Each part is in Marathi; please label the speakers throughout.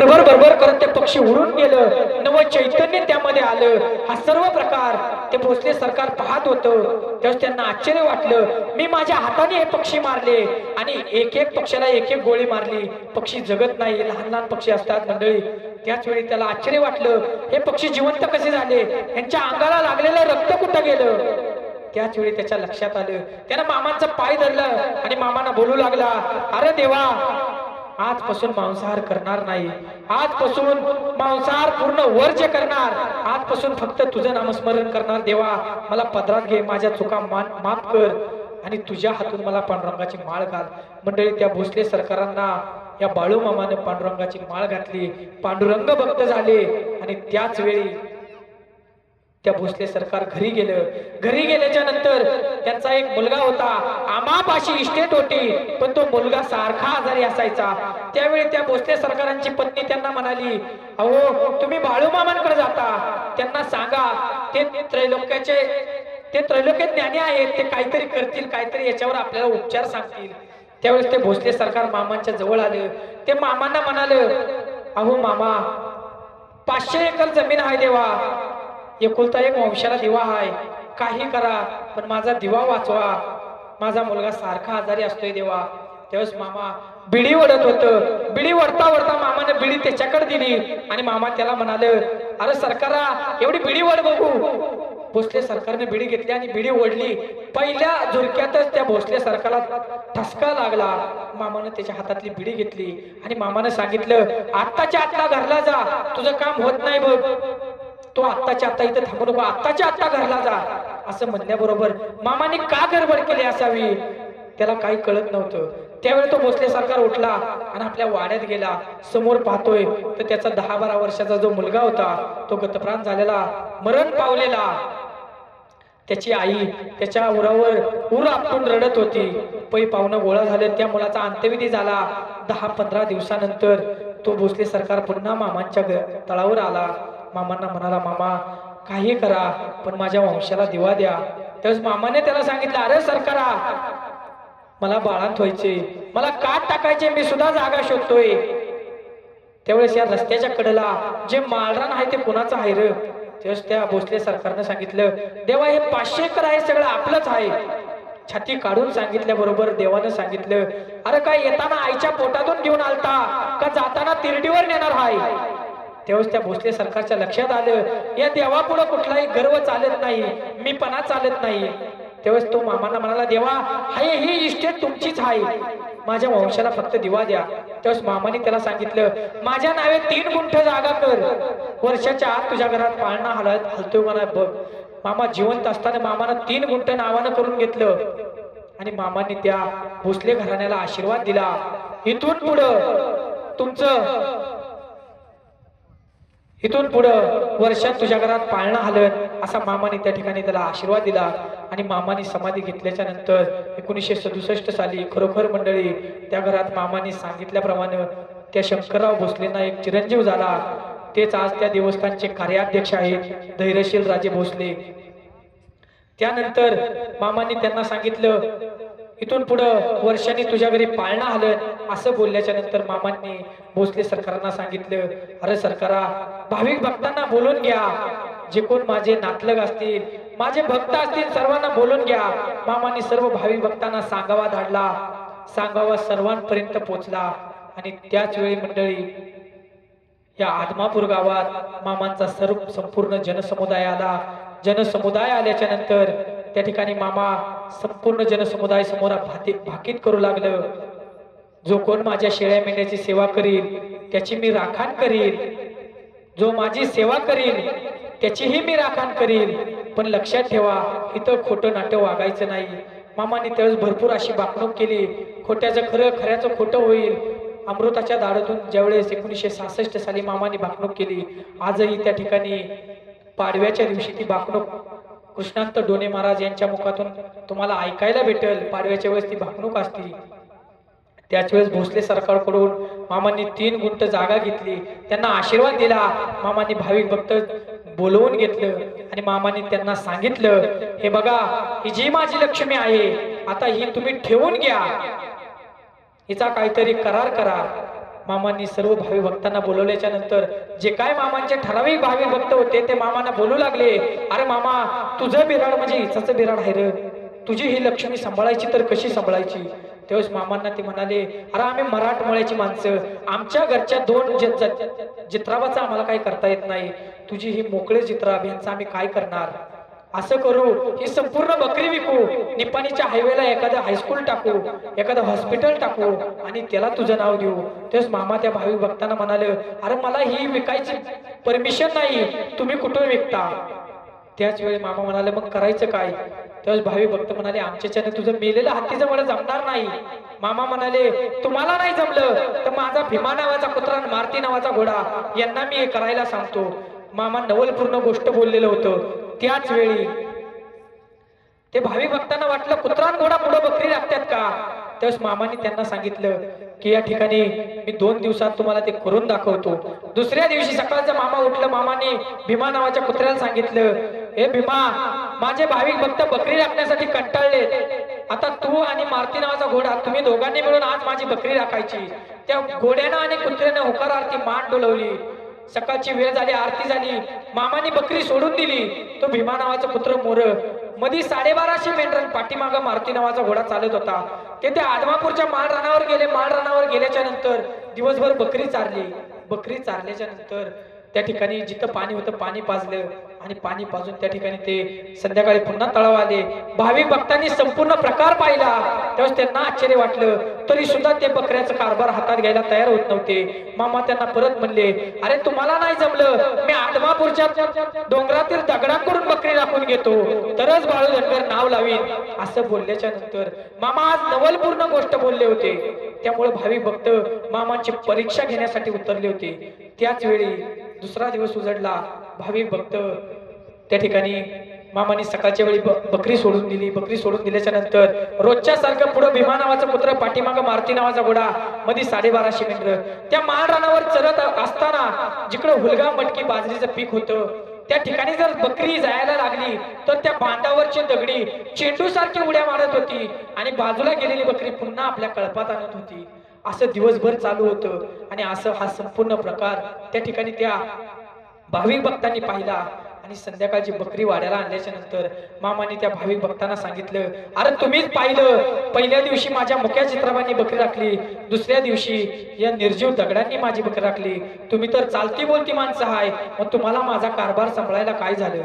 Speaker 1: बरोबर भरभर करत ते पक्षी उडून गेलं. नव चैतन्य त्यामध्ये आलं. हा सर्व प्रकार ते भोसले सरकार पाहत होतं. त्यावेळेस त्यांना आश्चर्य वाटलं. मी माझ्या हाताने हे पक्षी मारले आणि एक एक पक्षाला एक एक गोळी मारली. पक्षी जगत नाही. लहान लहान पक्षी असतात मंडळी. त्याच वेळी त्याला आश्चर्य वाटलं. हे पक्षी जिवंत कसे झाले? यांच्या अंगाला लागलेलं रक्त कुठं गेलं? त्याच वेळी त्याच्या लक्षात आलं. त्यानं मामांचा पाय धरलं आणि मामांना बोलू लागला अरे देवा आजपासून मांसाहार करणार नाही. आजपासून मांसाहार पूर्ण वर्ज करणार. आजपासून फक्त तुझं नामस्मरण करणार देवा. मला पदरात घे माझ्या चुका मान माफ कर. आणि तुझ्या हातून मला पांडुरंगाची माळ घाल. मंडळी त्या भोसले सरकारांना या बाळू मामाने पांडुरंगाची माळ घातली. पांडुरंग भक्त झाले. आणि त्याच वेळी त्या भोसले सरकार घरी गेलं. घरी गेल्याच्यानंतर त्यांचा एक मुलगा होता आमापाशी इस्टेट होती. पण तो मुलगा सारखा आजारी असायचा. त्यावेळी त्या भोसले सरकारांची पत्नी त्यांना म्हणाली अहो तुम्ही बाळूमामांकडे जाता. त्यांना सांगा ते त्रैलोक्याचे ते त्रैलोक्य ज्ञानी आहेत. ते काहीतरी करतील काहीतरी याच्यावर आपल्याला उपचार सांगतील. त्यावेळेस ते भोसले सरकार मामांच्या जवळ आले. ते मामांना म्हणाले अहो मामा पाचशे एकर जमीन आहे देवा. एकुलता एक वंशाला दिवा आहे. काही करा पण माझा दिवा वाचवा. माझा मुलगा सारखा आजारी असतोय देवा. त्यावेळेस मामा बिडी ओढत होत. बिडी ओढता ओढता मामाने बिडी त्याच्याकडे दिली आणि मामा त्याला म्हणाले अरे सरकारा एवढी बिडी ओढ बघू. भोसले सरकारने बिडी घेतली आणि बिडी ओढली. पहिल्या झुरक्यातच त्या भोसले सरकारला ठसका लागला. मामानं त्याच्या हातातली बिडी घेतली आणि मामानं सांगितलं आत्ताच्या आत्ता घरला जा. तुझं काम होत नाही बघ. तो आत्ताच्या आत्ता इथे थांबू नको. आत्ताच्या आत्ता घरला जा. असं म्हणण्याबरोबर मामाने का गडबड केली असावी? त्याला काही कळत नव्हतं. त्यावेळी तो भोसले सरकार उठला आणि आपल्या वाड्यात गेला. समोर पाहतोय तर त्याचा दहा बारा वर्षाचा जो मुलगा होता तो गतप्राण झालेला मरण पावलेला. त्याची आई त्याच्या उरावर उर आपटून रडत होती. पै पाहुणं गोळा झालं त्या मुलाचा अंत्यविधी झाला. दहा पंधरा दिवसानंतर तो भोसले सरकार पुन्हा मामांच्या तळावर आला. मामांना म्हणाला मामा काही करा पण माझ्या वंशाला दिवा द्या. त्यावेळेस मामाने त्याला सांगितलं अरे सरकारा मला बाळांत व्हायचे मला काट टाकायचे मी सुद्धा जागा शोधतोय. त्यावेळेस या रस्त्याच्या कडेला जे माळरान आहे ते कोणाचं आहे र? त्यावेळेस त्या भोसले सरकारनं सांगितलं देवा हे पाचशे एकर आहे सगळं आपलंच आहे. छाती काढून सांगितल्याबरोबर देवानं सांगितलं अरे काय येताना आईच्या पोटातून घेऊन आलता? का जाताना तिरडीवर नेणार आहे तेव्हाच त्या भोसले सरकारच्या लक्षात आलं या देवापुढं कुठलाही गर्व चालत नाही मी पणा चालत नाही. तेव्हाच तो मामांना म्हणाला देवा हाय ही इष्टेट तुमचीच आहे माझ्या वंशाला फक्त दिवा द्या. तेव्हा मामाने त्याला सांगितलं माझ्या नावे तीन गुंठ जागा कर. वर्षाच्या आत तुझ्या घरात पाळणा हलत हलतोय मला बघ मामा जिवंत असताना मामानं तीन गुंठ नावानं करून घेतलं. आणि मामाने त्या भोसले घराण्याला आशीर्वाद दिला. इथून पुढं तुमचं इथून पुढं वर्षात तुझ्या घरात पाळणा हलन असा मामाने त्या ठिकाणी त्याला आशीर्वाद दिला. आणि मामाने समाधी घेतल्याच्या नंतर एकोणीसशे सदुसष्ट साली खरोखर मंडळी त्या घरात मामाने सांगितल्याप्रमाणे त्या शंकरराव भोसलेंना एक चिरंजीव झाला. तेच आज त्या देवस्थानचे कार्याध्यक्ष आहेत धैर्यशील राजे भोसले. त्यानंतर मामाने त्यांना सांगितलं इथून पुढं वर्षांनी तुझ्या घरी पाळणा आलं असं बोलल्याच्या नंतर मामांनी भोसले सरकारांना सांगितलं अरे सरकारा भाविक भक्तांना बोलून घ्या. जे कोण माझे नातलग असतील माझे भक्त असतील सर्वांना बोलून घ्या. मामांनी सर्व भाविक भक्तांना सांगावा धाडला. सांगावा सर्वांपर्यंत पोचला. आणि त्याच वेळी मंडळी या आदमापूर गावात मामांचा सर्व संपूर्ण जनसमुदाय आला. जनसमुदाय आल्याच्यानंतर त्या ठिकाणी मामा संपूर्ण जनसमुदाय समोर भाती भाकीत करू लागलं. जो कोण माझ्या शेळ्या मेंढ्याची सेवा करील त्याची मी राखण करील जो माझी सेवा करील त्याचीही मी राखण करील पण लक्षात ठेवा इथं खोटं नाट्य वागायचं नाही. मामाने त्यावेळेस भरपूर अशी बाकणूक केली. खोट्याचं खरं खऱ्याचं खोटं होईल. अमृताच्या दारातून ज्यावेळेस एकोणीसशे सहासष्ट साली मामाने बाकणूक केली आजही त्या ठिकाणी पाडव्याच्या दिवशी ती बाकणूक कृष्णांत डोने महाराज यांच्या मुखातून तुम्हाला ऐकायला भेटेल. पाडव्याच्या वेळेस ती भागणूक असती. त्याच वेळेस भोसले सरकारकडून मामांनी तीन गुंट जागा घेतली. त्यांना आशीर्वाद दिला. मामांनी भाविक भक्त बोलवून घेतलं आणि मामांनी त्यांना सांगितलं हे बघा ही जी माझी लक्ष्मी आहे आता ही तुम्ही ठेवून घ्या. हिचा काहीतरी करार करा. मामांनी सर्व भावी भक्तांना बोलवल्याच्या नंतर जे काय मामांचे ठराविक भावी भक्त होते ते मामांना बोलू लागले. अरे मामा तुझं बिराड म्हणजे हिचाचं बिराड आहे रे. तुझी ही लक्ष्मी सांभाळायची तर कशी सांभाळायची? त्यावेळेस मामांना ते म्हणाले अरे आम्ही मराठमोळ्याची माणसं. आमच्या घरच्या दोन जित्राबाचा आम्हाला काही करता येत नाही. तुझी ही मोकळे जित्राब यांचं आम्ही काय करणार? असं करू ही संपूर्ण बकरी विकू निपाणीच्या हायवेला एखादं हायस्कूल टाकू एखादं हॉस्पिटल टाकू आणि त्याला तुझं नाव देऊ. तेच मामा त्या भावी भक्तांना म्हणाले अरे मला ही विकायची परमिशन नाही तुम्ही कुठून विकता? त्याच वेळी मामा म्हणाले मग करायचं काय? त्यावेळेस भावी भक्त म्हणाले आमच्याच्याने तुझं मेलेलं हत्तीचं मला जमणार नाही. मामा म्हणाले तुम्हाला नाही जमलं तर माझा भीमा नावाचा कुत्रा आणि मारती नावाचा घोडा यांना मी हे करायला सांगतो. मामा नवलपूर्ण गोष्ट बोललेलं होतं. त्याच वेळी ते भावी भक्तांना वाटलं कुत्रान घोडा पुढे बकरी लागतात का? त्यावेळेस मामाने त्यांना सांगितलं की या ठिकाणी मी दोन दिवसात तुम्हाला ते करून दाखवतो. दुसऱ्या दिवशी सकाळचं मामा उठलं मामाने भीमा नावाच्या कुत्र्याला सांगितलं हे भीमा माझे भाविक भक्त बकरी राखण्यासाठी कंटाळले आता तू आणि मारुती नावाचा घोडा तुम्ही दोघांनी मिळून आज माझी बकरी राखायची. त्या घोड्यानं आणि कुत्र्यानं होकार आरती मान डोलवली. सकाळची वेळ झाली आरती झाली. मामाने बकरी सोडून दिली. तो भीमा नावाचा पुत्र मोर. मधी साडेबाराशे मेंढरण पाठीमाग मारुती नावाचा घोडा चालत होता. तेथे आदमापूरच्या माळ रानावर गेले. माळ रानावर गेल्याच्यानंतर दिवसभर बकरी चारली. बकरी चारल्याच्या नंतर त्या ठिकाणी जिथं पाणी होतं पाणी पाजलं. आणि पाणी पाजून त्या ठिकाणी ते संध्याकाळी पुन्हा तळाव आले. भाविक भक्तांनी संपूर्ण प्रकार पाहिला. त्यावेळेस त्यांना आश्चर्य वाटलं. तरी सुद्धा ते बकऱ्याचा कारभार हातात घ्यायला तयार होत नव्हते. मामा त्यांना परत म्हणले अरे तुम्हाला नाही जमलं. मी आदमापूरच्या डोंगरातील दगडांकडून बकरी राखून घेतो. तरच बाळू धनगर नाव लावीन. असं बोलल्याच्या नंतर मामा आज नवलपूर्ण गोष्ट बोलले होते. त्यामुळे भाविक भक्त मामांची परीक्षा घेण्यासाठी उतरले होते. त्याच वेळी दुसरा दिवस उजडला. भाविक भक्त त्या ठिकाणी मामाने सकाळच्या वेळी बकरी सोडून दिली. बकरी सोडून दिल्याच्या नंतर रोजच्या सारखं पुढं भीमा नावाचा पुत्र पाठीमाग मारुती नावाचा घोडा मध्ये साडेबाराशे मेंढर त्या माळ चरत असताना जिकडं हुलगा मटकी बाजरीचं पीक होतं त्या ठिकाणी जर बकरी जायला लागली तर त्या बांधावरची दगडी चेंडू सारखी उड्या मारत होती आणि बाजूला गेलेली बकरी पुन्हा आपल्या कळपात आणत होती. असं दिवसभर चालू होतं आणि असं हा संपूर्ण प्रकार त्या ठिकाणी त्या भाविक भक्तांनी पाहिला आणि संध्याकाळची बकरी वाड्याला आणल्याच्या नंतर मामाने त्या भाविक भक्तांना सांगितलं अरे तुम्हीच पाहिलं. पहिल्या दिवशी माझ्या मुख्या चित्रपांनी बकरी राखली. दुसऱ्या दिवशी या निर्जीव दगडांनी माझी बकरी राखली. तुम्ही तर चालती बोलती माणसं आहे मग तुम्हाला माझा कारभार सांभाळायला काय झालं?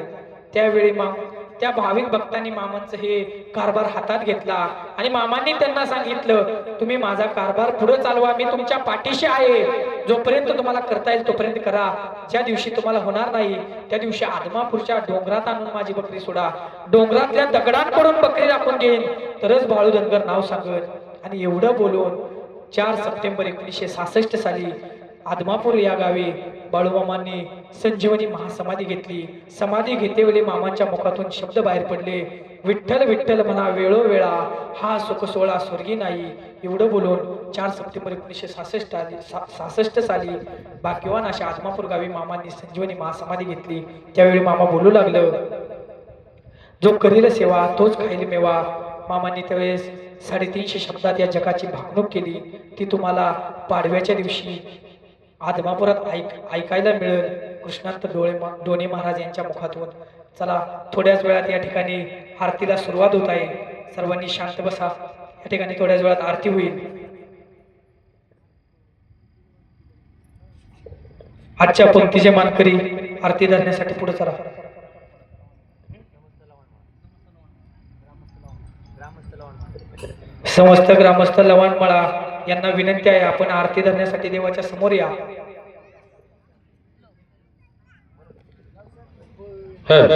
Speaker 1: त्यावेळी मग त्या भाविक भक्तांनी मामांचं हे कारभार हातात घेतला. आणि मामांनी त्यांना सांगितलं तुम्ही माझा कारभार पुढे चालवा मी तुमच्या पाठीशी आहे. जोपर्यंत तुम्हाला करता येईल तोपर्यंत करा. ज्या दिवशी तुम्हाला होणार नाही त्या दिवशी आदमापूरच्या डोंगरात आणून माझी बकरी सोडा. डोंगरातल्या दगडांकडून बकरी राखून घेईन. तरच बाळू धनगर नाव सांगत. आणि एवढं बोलून चार सप्टेंबर एकोणीसशे सासष्ट साली आदमापूर या गावी बाळूमामांनी संजीवनी महासमाधी घेतली. समाधी घेतेवेळी मामांच्या मुखातून शब्द बाहेर पडले. विठ्ठल विठ्ठल म्हणा वेळोवेळा हा सुख सोहळा स्वर्गी नाही. एवढं बोलून चार सप्टेंबर एकोणीसशे सहासष्ट आली सहासष्ट साली बाकीवान अशा आदमापूर गावी मामांनी संजीवनी महासमाधी घेतली. त्यावेळी मामा बोलू लागलं जो करील सेवा तोच खाईल मेवा. मामांनी त्यावेळेस साडेतीनशे शब्दात या जगाची भागणूक केली. ती तुम्हाला पाडव्याच्या दिवशी आदमापुरात ऐक ऐकायला मिळेल. कृष्णांत डोळे डोणे महाराज यांच्या मुखातून. चला थोड्याच वेळात या ठिकाणी आरतीला सुरुवात होत आहे. सर्वांनी शांत बसा. या ठिकाणी थोड्याच वेळात आरती होईल. आजच्या पंक्तीचे मानकरी आरती धरण्यासाठी पुढे चला. समस्त ग्रामस्थ लवाणमळा यांना विनंती आहे आपण आरती धरण्यासाठी देवाच्या समोर या.